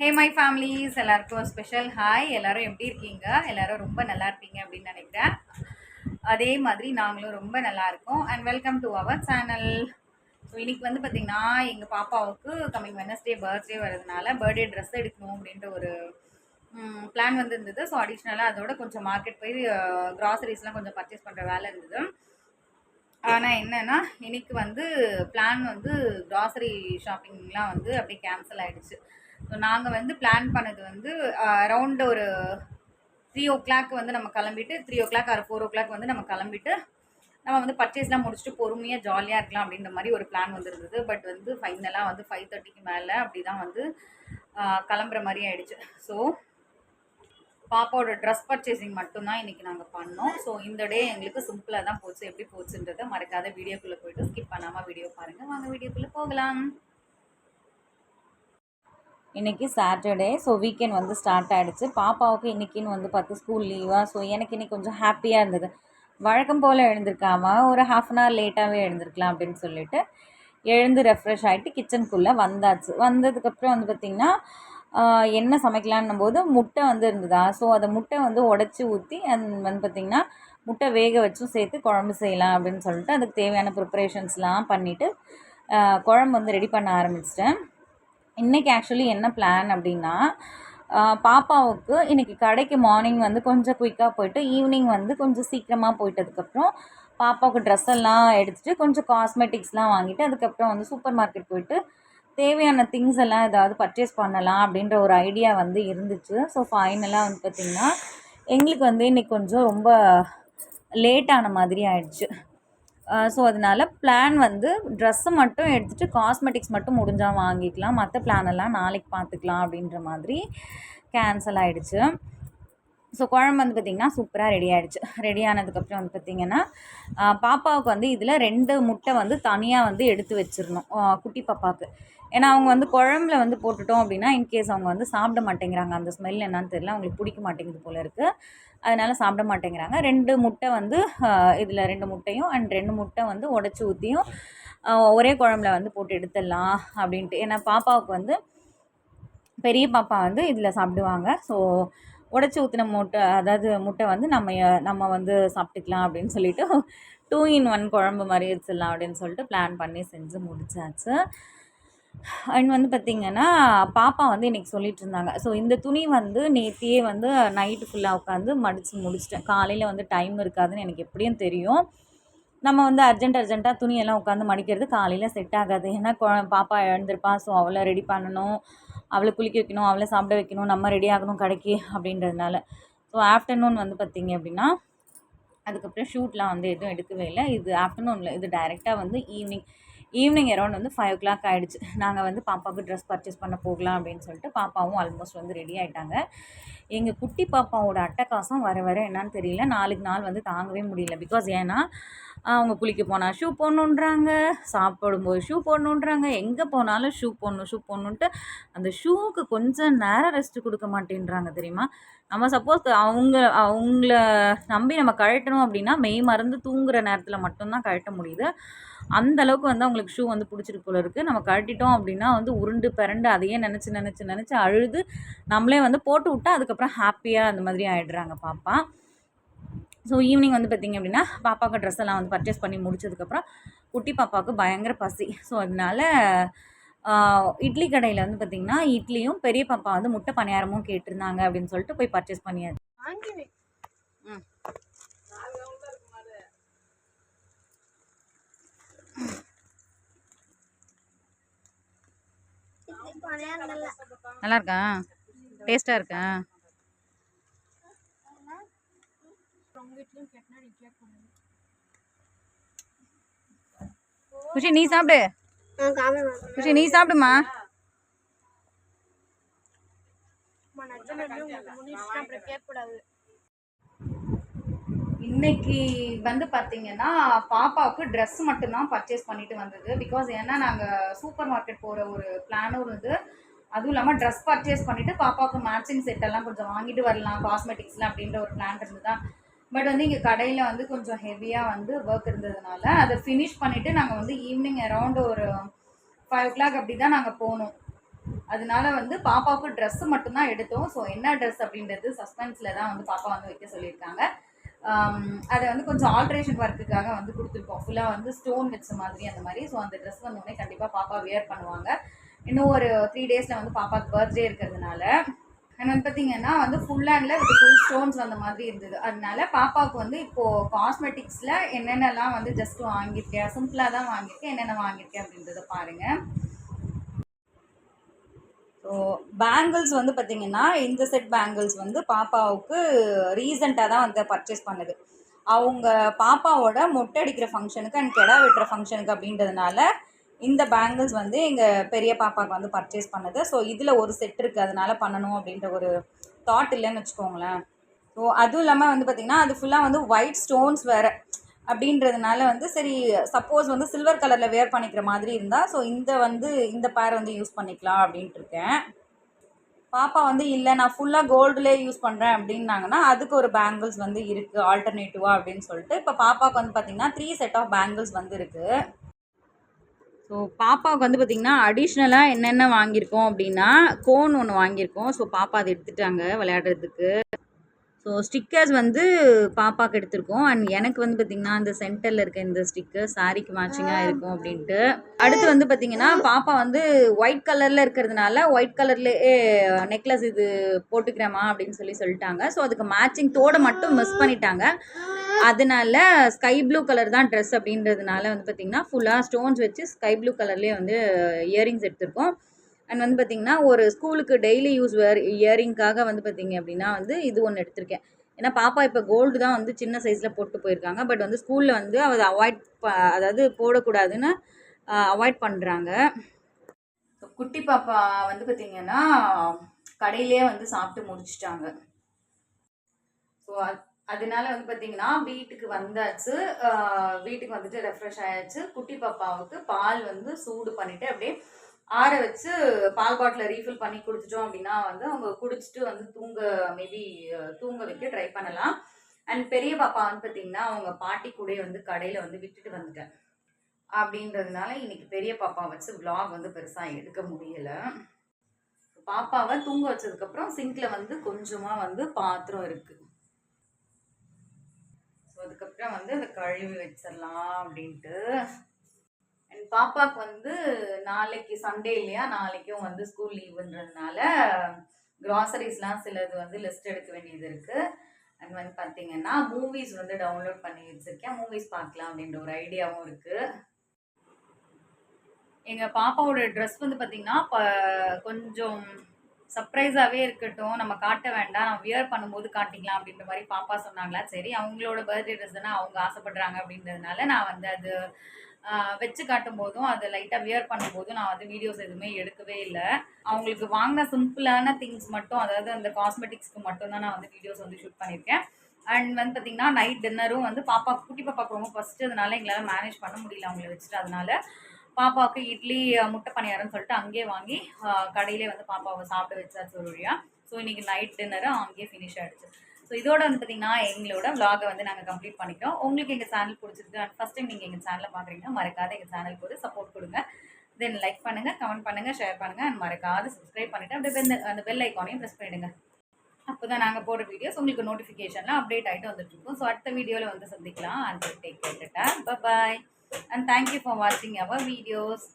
Hey my families எல்லாருக்கும் special hi எல்லோரும் எப்படி இருக்கீங்க? எல்லோரும் ரொம்ப நல்லா இருப்பீங்க அப்படின்னு நினைக்கிறேன். அதே மாதிரி நாங்களும் ரொம்ப நல்லா இருக்கோம். And welcome to our channel so இன்றைக்கி வந்து பார்த்திங்கன்னா எங்கள் பாப்பாவுக்கு கம்மிங் வெனஸ்டே பர்த்டே வரதுனால பர்த்டே ட்ரெஸ் எடுக்கணும் அப்படின்ற ஒரு பிளான் வந்து இருந்தது. ஸோ அடிஷ்னலாக அதோட கொஞ்சம் மார்க்கெட் போய் க்ராசரிஸ்லாம் கொஞ்சம் பர்ச்சேஸ் பண்ணுற வேலை இருந்தது. ஆனால் என்னென்னா இன்றைக்கி வந்து பிளான் வந்து க்ராசரி ஷாப்பிங்லாம் வந்து அப்படியே கேன்சல் ஆகிடுச்சு ஸோ நாங்கள் வந்து பிளான் பண்ணது வந்து அரௌண்ட் ஒரு த்ரீ ஓ கிளாக் வந்து நம்ம கிளம்பிட்டு three o'clock or four o'clock வந்து நம்ம கிளம்பிட்டு நம்ம வந்து பர்ச்சேஸ்லாம் முடிச்சுட்டு பொறுமையாக ஜாலியாக இருக்கலாம் அப்படின்ற மாதிரி ஒரு பிளான் வந்துருந்தது. பட் வந்து ஃபைனலாக வந்து ஃபைவ் தேர்ட்டிக்கு மேலே அப்படி தான் வந்து கிளம்புற மாதிரி ஆயிடுச்சு. ஸோ பாப்பாவோட ட்ரெஸ் பர்ச்சேசிங் மட்டும்தான் இன்றைக்கி நாங்கள் பண்ணோம். ஸோ இந்த டே எங்களுக்கு சிம்பிளாக தான் போச்சு. எப்படி போச்சுன்றதை மறக்காத வீடியோக்குள்ளே போயிட்டு ஸ்கிப் பண்ணாமல் வீடியோ பாருங்கள் வாங்க வீடியோக்குள்ளே போகலாம். இன்றைக்கி சாட்டர்டே ஸோ வீக்கெண்ட் வந்து ஸ்டார்ட் ஆகிடுச்சு பாப்பாவுக்கு இன்றைக்கின்னு வந்து பார்த்து ஸ்கூல் லீவாக ஸோ எனக்கு இன்னைக்கு கொஞ்சம் ஹாப்பியாக இருந்தது. வழக்கம் போல் எழுந்திருக்காம ஒரு ஹாஃப் அன் ஹவர் லேட்டாகவே எழுந்திருக்கலாம் அப்படின்னு சொல்லிட்டு எழுந்து ரெஃப்ரெஷ் ஆகிட்டு கிச்சனுக்குள்ளே வந்தாச்சு. வந்ததுக்கப்புறம் வந்து பார்த்திங்கன்னா என்ன சமைக்கலான்னும் போது முட்டை வந்து இருந்ததா? ஸோ அதை முட்டை வந்து உடச்சி ஊற்றி அந் வந்து பார்த்திங்கன்னா முட்டை வேக வச்சும் சேர்த்து குழம்பு செய்யலாம் அப்படின்னு சொல்லிட்டு அதுக்கு தேவையான ப்ரிப்பரேஷன்ஸ்லாம் பண்ணிவிட்டு குழம்பு வந்து ரெடி பண்ண ஆரம்பிச்சிட்டேன். இன்றைக்கி ஆக்சுவலி என்ன பிளான் அப்படின்னா பாப்பாவுக்கு இன்றைக்கி கடைக்கு மார்னிங் வந்து கொஞ்சம் குயிக்காக போயிட்டு ஈவினிங் வந்து கொஞ்சம் சீக்கிரமாக போயிட்டதுக்கப்புறம் பாப்பாவுக்கு ட்ரெஸ் எல்லாம் எடுத்துகிட்டு கொஞ்சம் காஸ்மெட்டிக்ஸ்லாம் வாங்கிட்டு அதுக்கப்புறம் வந்து சூப்பர் மார்க்கெட் போயிட்டு தேவையான திங்ஸ் எல்லாம் ஏதாவது பர்ச்சேஸ் பண்ணலாம் அப்படின்ற ஒரு ஐடியா வந்து இருந்துச்சு. ஸோ ஃபைனலாக வந்து பார்த்திங்கன்னா எங்களுக்கு வந்து இன்றைக்கி கொஞ்சம் ரொம்ப லேட்டான மாதிரி ஆயிடுச்சு. ஸோ அதனால் பிளான் வந்து ட்ரெஸ்ஸை மட்டும் எடுத்துகிட்டு காஸ்மெட்டிக்ஸ் மட்டும் முடிஞ்சால் வாங்கிக்கலாம். மற்ற பிளான் எல்லாம் நாளைக்கு பார்த்துக்கலாம் அப்படின்ற மாதிரி கேன்சல் ஆகிடுச்சு ஸோ குழம்பு வந்து பார்த்திங்கன்னா சூப்பராக ரெடி ஆகிடுச்சு ரெடி ஆனதுக்கப்புறம் வந்து பார்த்திங்கன்னா பாப்பாவுக்கு வந்து இதில் ரெண்டு முட்டை வந்து தனியாக வந்து எடுத்து வச்சிடணும். குட்டி பாப்பாவுக்கு. ஏன்னா அவங்க வந்து குழம்புல வந்து போட்டுட்டோம் அப்படின்னா இன்கேஸ் அவங்க வந்து சாப்பிட மாட்டேங்கிறாங்க. அந்த ஸ்மெல் என்னன்னு தெரியல. அவங்களுக்கு பிடிக்க மாட்டேங்குது போல இருக்குது அதனால சாப்பிட மாட்டேங்கிறாங்க. ரெண்டு முட்டை வந்து இதில் ரெண்டு முட்டையும் அண்ட் ரெண்டு முட்டை வந்து உடச்சி ஊற்றியும் ஒரே குழம்புல வந்து போட்டு எடுத்துடலாம் அப்படின்ட்டு. ஏன்னா பாப்பாவுக்கு வந்து பெரிய பாப்பா வந்து இதில் சாப்பிடுவாங்க. ஸோ உடச்சி ஊற்றின முட்டை அதாவது முட்டை வந்து நம்ம நம்ம வந்து சாப்பிட்டுக்கலாம் அப்படின்னு சொல்லிட்டு டூ இன் ஒன் குழம்பு மாதிரி வச்சிடலாம் அப்படின்னு சொல்லிட்டு பிளான் பண்ணி செஞ்சு முடிச்சாச்சு. அண்ட் வந்து பார்த்திங்கன்னா பாப்பா வந்து இன்றைக்கி சொல்லிட்டு இருந்தாங்க ஸோ இந்த துணி வந்து நேத்தியே வந்து நைட்டு ஃபுல்லாக உட்காந்து மடித்து முடிச்சிட்டேன். காலையில் வந்து டைம் இருக்காதுன்னு எனக்கு எப்படியும் தெரியும். நம்ம வந்து அர்ஜென்ட் அர்ஜென்ட்டாக துணியெல்லாம் உட்காந்து மடிக்கிறது காலையில் செட் ஆகாது. ஏன்னா கொ பாப்பா எழுந்திருப்பா ஸோ அவளை ரெடி பண்ணணும். அவளை குளிக்க வைக்கணும் அவளை சாப்பிட வைக்கணும் நம்ம ரெடி ஆகணும் கடைக்கு அப்படின்றதுனால. ஸோ ஆஃப்டர்நூன் வந்து பார்த்திங்க அப்படின்னா அதுக்கப்புறம் ஷூட்லாம் வந்து எதுவும் எடுக்கவே இல்லை. இது ஆஃப்டர்நூனில் இது டைரெக்டாக வந்து ஈவினிங் ஈவினிங் அரௌண்ட் வந்து ஃபைவ் ஓ கிளாக் ஆகிடுச்சு நாங்கள் வந்து பாப்பாவுக்கு ட்ரெஸ் பர்ச்சேஸ் பண்ண போகலாம் அப்படின்னு சொல்லிட்டு பாப்பாவும் ஆல்மோஸ்ட் வந்து ரெடி ஆகிட்டாங்க எங்கள் குட்டி பாப்பாவோட அட்டகாசம் வர வர என்னன்னு தெரியல. நாளுக்கு நாள் வந்து தாங்கவே முடியல. பிகாஸ் ஏன்னா அவங்க குளிக்க போனால் ஷூ போடணுன்றாங்க சாப்பிடும்போது ஷூ போடணுன்றாங்க எங்கே போனாலும் ஷூ போடணும் ஷூ போடணுன்ட்டு அந்த ஷூவுக்கு கொஞ்சம் நேரம் ரெஸ்ட்டு கொடுக்க மாட்டேன்றாங்க தெரியுமா? நம்ம சப்போஸ் அவங்க அவங்கள நம்பி நம்ம கழட்டணும் அப்படின்னா மெய் மறந்து தூங்குற நேரத்தில் மட்டும்தான் கழட்ட முடியுது. அந்த அளவுக்கு வந்து அவங்களுக்கு ஷூ வந்து பிடிச்சிருக்கு போல இருக்குது நம்ம கழட்டிட்டோம் அப்படின்னா வந்து உருண்டு பிறண்டு அதையே நினச்சி நினச்சி நினச்சி அழுது நம்மளே வந்து போட்டு விட்டா அதுக்கப்புறம் ஹாப்பியாக அந்த மாதிரி ஆயிடுறாங்க பாப்பா. ஸோ ஈவினிங் வந்து பார்த்திங்க அப்படின்னா பாப்பாவுக்கு ட்ரெஸ் எல்லாம் வந்து பர்ச்சேஸ் பண்ணி முடிச்சதுக்கப்புறம் குட்டி பாப்பாவுக்கு பயங்கர பசி. ஸோ அதனால இட்லி கடையில் வந்து பார்த்திங்கன்னா இட்லியும் பெரிய பாப்பா வந்து முட்டை பணியாரமும் கேட்டிருந்தாங்க அப்படின்னு சொல்லிட்டு போய் பர்ச்சேஸ் பண்ணியாச்சு ம் நல்லா இருக்கா டேஸ்ட்டாக இருக்கா? குஷி நீ சாப்பிடு. குஷி நீ சாப்பிடுமா? இன்னைக்கு வந்து பார்த்தீங்கன்னா பாப்பாவுக்கு ட்ரெஸ் மட்டும்தான் பர்ச்சேஸ் பண்ணிட்டு வந்தது. பிகாஸ் ஏன்னா நாங்கள் சூப்பர் மார்க்கெட் போகிற ஒரு பிளானும் இருந்தது. அதுவும் இல்லாமல் ட்ரெஸ் பர்ச்சேஸ் பண்ணிவிட்டு பாப்பாவுக்கு மேட்சிங் செட் எல்லாம் கொஞ்சம் வாங்கிட்டு வரலாம் காஸ்மெட்டிக்ஸ்லாம் அப்படின்ற ஒரு பிளான் இருந்ததா? பட் வந்து இங்கே கடையில் வந்து கொஞ்சம் ஹெவியாக வந்து ஒர்க் இருந்ததுனால அதை ஃபினிஷ் பண்ணிவிட்டு நாங்கள் வந்து ஈவினிங் அரௌண்ட் ஒரு ஃபைவ் ஓ கிளாக் அப்படி தான் நாங்கள் போனோம். அதனால வந்து பாப்பாவுக்கு ட்ரெஸ் மட்டும்தான் எடுத்தோம். ஸோ என்ன ட்ரெஸ் அப்படின்றது சஸ்பென்ஸில் தான் வந்து பாப்பா வந்து வைக்க சொல்லியிருக்காங்க. அதை வந்து கொஞ்சம் ஆல்ட்ரேஷன் ஒர்க்குக்காக வந்து கொடுத்துருக்கோம். ஃபுல்லாக வந்து ஸ்டோன் வச்ச மாதிரி அந்த மாதிரி. ஸோ அந்த ட்ரெஸ் வந்தோடனே கண்டிப்பாக பாப்பா வியர் பண்ணுவாங்க. இன்னும் ஒரு த்ரீ டேஸில் வந்து பாப்பாவுக்கு பர்த்டே இருக்கிறதுனால. அண்ட் வந்து பார்த்தீங்கன்னா வந்து full handle with full stones வந்த மாதிரி இருந்தது. அதனால பாப்பாவுக்கு வந்து இப்போது காஸ்மெட்டிக்ஸில் என்னென்னலாம் வந்து ஜஸ்ட் வாங்கியிருக்கேன் சிம்பிளாக தான் வாங்கியிருக்கேன் என்னென்ன வாங்கியிருக்கேன் அப்படின்றத பாருங்கள் பேங்கிள்ஸ் வந்து பார்த்தீங்கன்னா இந்த செட் பேங்கிள்ஸ் வந்து பாப்பாவுக்கு ரீசெண்டாக தான் வந்து பர்ச்சேஸ் பண்ணுது. அவங்க பாப்பாவோட மொட்டை அடிக்கிற ஃபங்க்ஷனுக்கு அண்ட் கெடா வெட்டுற ஃபங்க்ஷனுக்கு அப்படின்றதுனால இந்த பேங்கிள்ஸ் வந்து எங்கள் பெரிய பாப்பாவுக்கு வந்து பர்ச்சேஸ் பண்ணுது. ஸோ இதில் ஒரு செட் இருக்குது அதனால் பண்ணணும் அப்படின்ற ஒரு தாட் இல்லைன்னு வச்சுக்கோங்களேன். ஸோ அதுவும் இல்லாமல் வந்து பார்த்திங்கன்னா அது ஃபுல்லாக வந்து ஒயிட் ஸ்டோன்ஸ் வேறு. அப்படின்றதுனால வந்து சரி சப்போஸ் வந்து சில்வர் கலரில் வேர் பண்ணிக்கிற மாதிரி இருந்தால் ஸோ இந்த வந்து இந்த பேர் வந்து யூஸ் பண்ணிக்கலாம் அப்படின்ட்டு இருக்கேன். பாப்பா வந்து இல்லை நான் ஃபுல்லாக கோல்டுலே யூஸ் பண்ணுறேன் அப்படின்னாங்கன்னா அதுக்கு ஒரு பேங்கிள்ஸ் வந்து இருக்குது ஆல்டர்னேட்டிவாக அப்படின்னு சொல்லிட்டு இப்போ பாப்பாவுக்கு வந்து பார்த்திங்கன்னா த்ரீ செட் ஆஃப் பேங்கிள்ஸ் வந்து இருக்குது ஸோ பாப்பாவுக்கு வந்து பார்த்திங்கன்னா அடிஷ்னலாக என்னென்ன வாங்கியிருக்கோம் அப்படின்னா கோன் ஒன்று வாங்கியிருக்கோம். ஸோ பாப்பா அதை எடுத்துட்டாங்க விளையாடுறதுக்கு. ஸோ ஸ்டிக்கர்ஸ் வந்து பாப்பாவுக்கு எடுத்திருக்கோம். அண்ட் எனக்கு வந்து பார்த்திங்கன்னா அந்த சென்டரில் இருக்க இந்த ஸ்டிக்கர் சாரிக்கு மேட்சிங்காக இருக்கும் அப்படின்ட்டு. அடுத்து வந்து பார்த்திங்கன்னா பாப்பா வந்து ஒயிட் கலரில் இருக்கிறதுனால ஒயிட் கலர்லேயே நெக்லஸ் இது போட்டுக்கிறேம்மா அப்படின்னு சொல்லி சொல்லிட்டாங்க. ஸோ அதுக்கு மேட்சிங் தோடை மட்டும் மிஸ் பண்ணிட்டாங்க. அதனால ஸ்கை ப்ளூ கலர் தான் ட்ரெஸ் அப்படின்றதுனால வந்து பார்த்திங்கன்னா ஃபுல்லாக ஸ்டோன்ஸ் வச்சு ஸ்கை ப்ளூ கலர்லேயே வந்து இயரிங்ஸ் எடுத்திருக்கோம். அண்ட் வந்து பார்த்திங்கன்னா ஒரு ஸ்கூலுக்கு டெய்லி யூஸ் வேர் இயரிங்காக வந்து பார்த்திங்க அப்படின்னா வந்து இது ஒன்று எடுத்திருக்கேன். ஏன்னா பாப்பா இப்போ கோல்டு தான் வந்து சின்ன சைஸில் போட்டு போயிருக்காங்க. பட் வந்து ஸ்கூலில் வந்து அதை அவாய்ட் அதாவது போடக்கூடாதுன்னு அவாய்ட் பண்ணுறாங்க குட்டி பாப்பா வந்து பார்த்திங்கன்னா கடையிலே வந்து சாப்பிட்டு முடிச்சிட்டாங்க. ஸோ அதனால வந்து பார்த்தீங்கன்னா வீட்டுக்கு வந்தாச்சு. வீட்டுக்கு வந்துட்டு ரெஃப்ரெஷ் ஆயாச்சு. குட்டி பாப்பாவுக்கு பால் வந்து சூடு பண்ணிட்டு அப்படியே ஆற வச்சு பால் பாட்டில் ரீஃபில் பண்ணி கொடுத்துட்டோம் அப்படின்னா வந்து அவங்க குடிச்சிட்டு வந்து தூங்க மேபி தூங்க வைக்க ட்ரை பண்ணலாம். அண்ட் பெரிய பாப்பா வந்து பார்த்தீங்கன்னா அவங்க பாட்டி கூட வந்து கடையில் வந்து விட்டுட்டு வந்துட்டேன். அப்படின்றதுனால இன்னைக்கு பெரிய பாப்பா வச்சு vlog வந்து பெருசாக எடுக்க முடியலை. பாப்பாவை தூங்க வச்சதுக்கப்புறம் சிங்கில் வந்து கொஞ்சமாக வந்து பாத்திரம் இருக்குது ஸோ அதுக்கப்புறம் வந்து அதை கழுவி வச்சிடலாம் அப்படின்ட்டு. என் பாப்பாவுக்கு வந்து நாளைக்கு சண்டே இல்லையா? நாளைக்கும் வந்து ஸ்கூல் லீவுன்றதுனால க்ராசரிஸ்லாம் சிலது வந்து லிஸ்ட் எடுக்க வேண்டியது இருக்குது அண்ட் வந்து பார்த்தீங்கன்னா மூவிஸ் வந்து டவுன்லோட் பண்ணி வச்சுருக்கேன். மூவிஸ் பார்க்கலாம் அப்படின்ற ஒரு ஐடியாவும் இருக்குது எங்கள் பாப்பாவோட ட்ரெஸ் வந்து பார்த்தீங்கன்னா கொஞ்சம் சர்ப்ரைஸாகவே இருக்கட்டும் நம்ம காட்ட வேண்டாம் நம்ம வியர் பண்ணும்போது காட்டிக்கலாம் அப்படின்ற மாதிரி பாப்பா சொன்னாங்களா? சரி அவங்களோட பர்த்டே ட்ரெஸ் தானே அவங்க ஆசைப்படுறாங்க அப்படின்றதுனால நான் வந்து அது வச்சு காட்டும் போதும் அது லைட்டாக வியர் பண்ணும்போதும் நான் வந்து வீடியோஸ் எதுவுமே எடுக்கவே இல்லை. அவங்களுக்கு வாங்கின சிம்பிளான திங்ஸ் மட்டும் அதாவது அந்த காஸ்மெட்டிக்ஸ்க்கு மட்டும் தான் நான் வந்து வீடியோஸ் வந்து ஷூட் பண்ணியிருக்கேன். அண்ட் வந்து பார்த்தீங்கன்னா நைட் டின்னரும் வந்து பாப்பா குட்டி பாப்பாவுக்கு ரொம்ப ஃபஸ்ட்டு அதனால எங்களால் மேனேஜ் பண்ண முடியல அவங்கள வச்சுட்டு அதனால பாப்பாவுக்கு இட்லி முட்டை பணியாரம்னு சொல்லிட்டு அங்கேயே வாங்கி கடையிலே வந்து பாப்பாவை சாப்பிட வச்சாச்சு ஒரு வழியாக ஸோ இன்னைக்கு நைட் டின்னரும் அங்கேயே ஃபினிஷ் ஆகிடுச்சு ஸோ இதோட வந்து பார்த்தீங்கன்னா எங்களோட விலாகை வந்து நாங்கள் கம்ப்ளீட் பண்ணிக்கிறோம் உங்களுக்கு எங்கள் சேனல் பிடிச்சிருக்கு அண்ட் ஃபஸ்ட் டைம் நீங்கள் எங்கள் சேனலில் பார்க்குறீங்கன்னா மறக்காத எங்கள் சேனலுக்கு ஒரு சப்போர்ட் கொடுங்க. தென் லைக் பண்ணுங்கள் கமெண்ட் பண்ணுங்கள் ஷேர் பண்ணுங்கள் அண்ட் மறக்காத சப்ஸ்கிரைப் பண்ணிவிட்டு அப்படியே பெல் அந்த பெல் ஐக்கானையும் ப்ரெஸ் பண்ணிவிடுங்க அப்போ தான் நாங்கள் போடுற வீடியோஸ் உங்களுக்கு நோட்டிஃபிகேஷன்லாம் அப்டேட் ஆகிட்டு வந்துட்டுருக்கோம் ஸோ அடுத்த வீடியோவில் வந்து சந்திக்கலாம். And take care bye and thank you for வாட்சிங் அவர் வீடியோஸ்